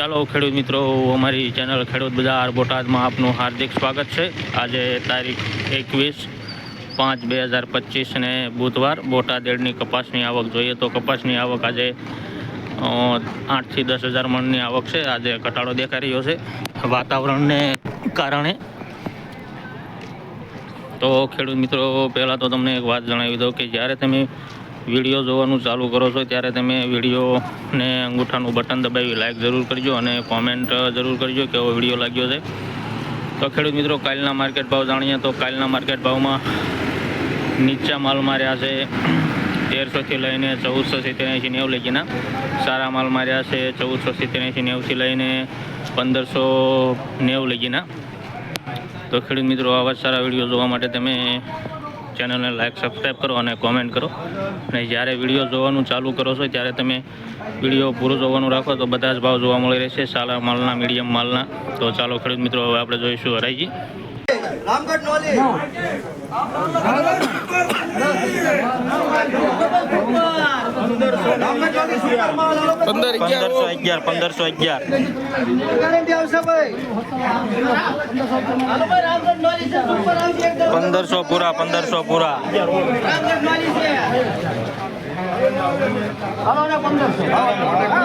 ચાલો ખેડૂત મિત્રો, અમારી ચેનલ ખેડૂત બજાર બોટાદમાં આપનું હાર્દિક સ્વાગત છે. આજે તારીખ એકવીસ પાંચ બે હજાર પચીસ ને બુધવાર બોટાદ એડની કપાસની આવક જોઈએ તો કપાસની આવક આજે આઠથી દસ હજાર મણની આવક છે. આજે ઘટાડો દેખાઈ રહ્યો છે વાતાવરણને કારણે. તો ખેડૂત મિત્રો, પહેલાં તો તમને એક વાત જણાવી દઉં કે જ્યારે તમે વીડિયો જોવાનું ચાલુ કરો છો, ત્યારે તમે વિડીયોને અંગૂઠાનું બટન દબાવી લાઇક જરૂર કરજો અને કોમેન્ટ જરૂર કરજો કેવો વીડિયો લાગ્યો છે. તો ખેડૂત મિત્રો, કાલના માર્કેટ ભાવ જાણીએ તો કાલના માર્કેટ ભાવમાં નીચા માલ માર્યા છે. તેરસોથી લઈને ચૌદસો સિત્તેર એંસી નેવું લગીના સારા માલ માર્યા છે ચૌદસો સિત્તેર એંસી નેવુંથી લઈને પંદરસો નેવું લગીના તો ખેડૂત મિત્રો, આવા સારા વીડિયો જોવા માટે તમે ચેનલને લાઈક સબસ્ક્રાઈબ કરો અને કોમેન્ટ કરો. અને જ્યારે વીડિયો જોવાનું ચાલુ કરો છો ત્યારે તમે વીડિયો પૂરો જોવાનું રાખો તો બધા જ ભાવ જોવા મળી રહેશે સારા માલના મીડિયમ માલના. તો ચાલો ખેડૂત મિત્રો હવે આપણે જોઈશું હરાઈજી. રામગઢ નોલી રામગઢ નોલી સુપર માલ આલો પંદર પંદરસો અગિયાર પંદરસો અગિયાર. પંદરસો પૂરા પંદરસો પૂરા. રામગઢ નોલી છે હાલો ને 1500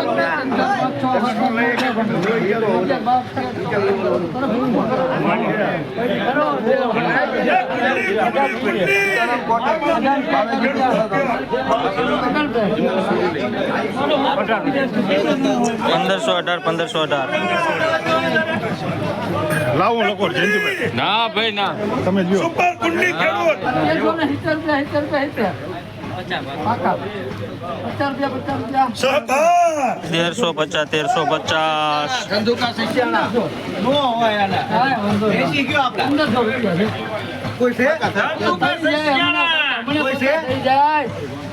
પંદરસો અઢાર પંદરસો અઢાર લાવો લોકો જયંતિભાઈ ના ભાઈ ના તમે જો સુપર કુંડલી ખેડૂત સહકાર તેરસો પચાસ તેરસો પચાસ નો હોય આને એસી ગયો આપડા કોઈ છે કોઈ છે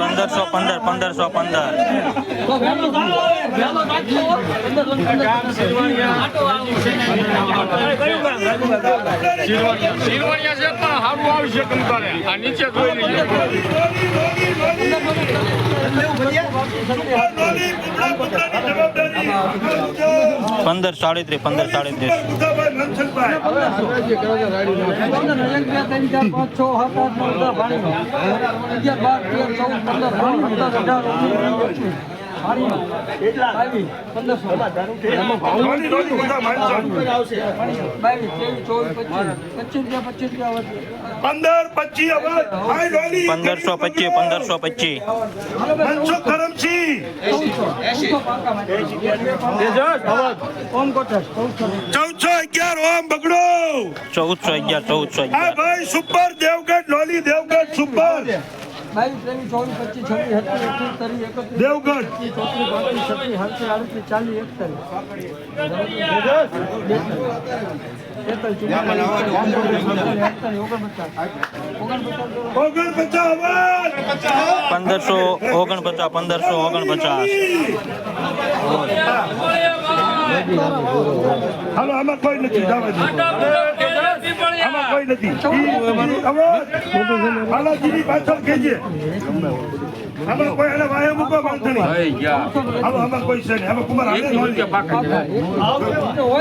પંદરસો પંદર પંદરસો પંદર. છે પણ સારું આવશે નીચે જોઈ લીધું નોલી કુબડા કુબડાની પંદર સાડત્રીસ. પંદર મુક્તાભાઈ મનસુખભાઈ નોલી નોલી પંદર પંદરસો પચીસ પંદરસો પચીસ કરમસિંહ ચૌદસો અગિયાર ઓમ બગડો ચૌદસો અગિયાર ચૌદસો અગિયાર ભાઈ સુપર દેવગઢ નોલી દેવગઢ સુપર દેવગઢ. ઓગણપચાસ પંદરસો ઓગણપચાસ પંદરસો ઓગણપચાસ. હાલો આમાં કોઈ નથી. જવા દો. આમાં કોઈ નથી. હાલાજીની પાછળ કહેજે આમાં કોઈ એને વાયા મૂકો બાંધણી હાલો આમાં કોઈ છે નહીં. આમાં કુમાર હાલે નોંધી.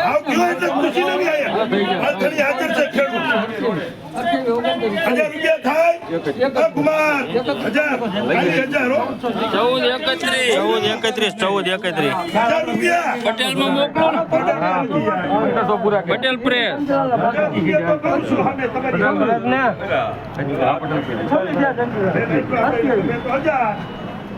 આવતી હોય એટલે ખુશી નથી આયા. હાજર છે ખેડૂત. હજાર રૂપિયા થાય? કુમાર. હજાર. ચૌદ એકત્રીસ. ચૌદ એકત્રીસ ચૌદ એકત્રીસ. હજાર રૂપિયા. પટેલમાં મોકલો. પટેલ પ્રેસ. હજાર.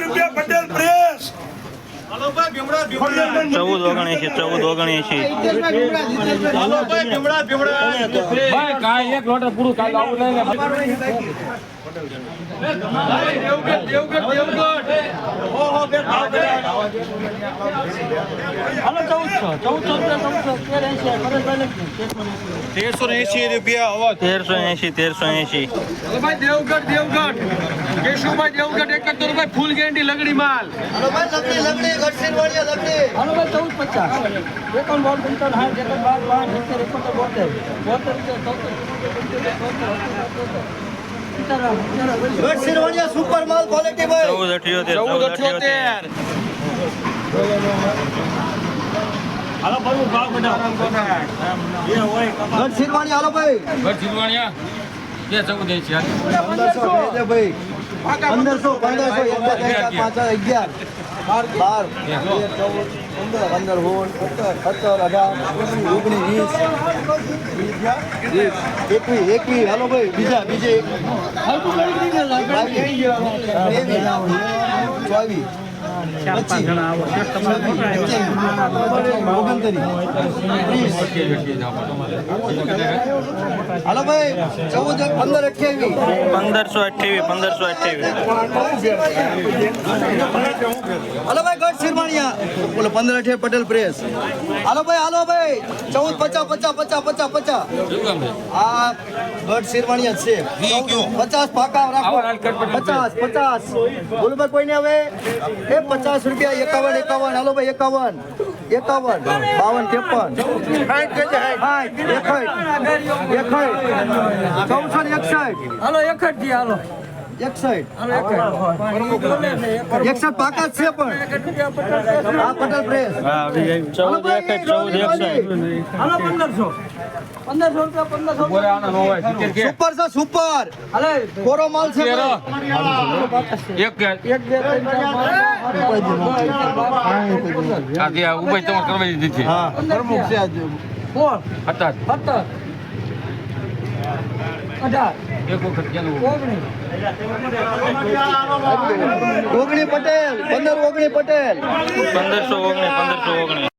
રૂપિયા પટેલ પ્રેસ. ચૌદ ઓગણએંશી ચૌદ કાંઈ એક લોટર પૂરું કાંઈ આવું નહીં ને. તેરસો ને એસી રૂપિયા તેરસો એંશી તેરસો એંશી ભાઈ દેવગઢ દેવગઢ કેશુભાઈ દેવગઢ એકાત્તર રૂપિયા ફૂલ ગેરંટી લગડી માલ લગડી લગડી ગઢસીર વાળિયા લગડી હાલો ભાઈ ચૌદ પચાસ એકાવન બાર પંચાવન સાઠ એકાવન બાર બાર સિત્તેર એકોતેર બોતેર બોતેર ચૌદ ગઢસીર વાળિયા સુપર માલ ક્વોલિટી ભાઈ. ચૌદ અઠ્યોતેર ચૌદ ચૌદ અઠ્યોતેર. અઠ્યોતેર. ગઢસીર વાળિયા હાલો ભાઈ. ઘર જીલવાણિયા બે ચૌદ એંશી પંદરસો. ભેજે ભાઈ. પંદરસો પંદરસો. એક પાંચ અગિયાર. બાર. બાર ચૌદ. પંદર પંદર સોળ સત્તર સત્તર અઢાર ઓગણીસ, વીસ. વીસ એકવીસ એકવીસ હાલો ભાઈ, બીજા, બીજે. ચોવીસ. ઓગણત્રીસ. હાલો ભાઈ ચૌદ પંદર અઠ્યાવીસ. પંદરસો અઠ્યાવીસ પંદરસો અઠ્યાવીસ. હાલો ભાઈ ગઢ શિરવાણિયા. બોલો પંદર અઠ્યાવીસ પટેલ પ્રેસ. હાલો ભાઈ હાલો ભાઈ ચૌદ પચાસ પચાસ પચાસ પચાસ પચાસ. આ ગઢ શિરવાણિયા છે. પચાસ પાકા રાખો. પચાસ પચાસ. બોલો ભાઈ કોઈને હવે? એ પચાસ રૂપિયા એકાવન એકાવન. હાલો ભાઈ એકાવન. એકાવન બાવન ત્રેપન. સાઠ એકસઠ એકસઠ ચૌદસો ને એકસઠ. હાલો એક જ દી હાલો એકસઠ હાલો. એકસઠ પાકા છે પણ. આ પટેલ પ્રેસ ચૌદ એકસઠ ચૌદ એકસઠ હાલો પંદરસો. પંદરસો રૂપિયા પંદરસો સુપર છે સુપર કોરો માલ છે એક એક બે ત્રણ ચાર પાંચ આ જે આ ઊભી તમારે કરવાની દીધી છે. પ્રમુખ છે આજ. સોળ હતા સત્તર ઓગણી પટેલ. પંદર ઓગણી પટેલ. પંદરસો ઓગણી પંદરસો ઓગણીસ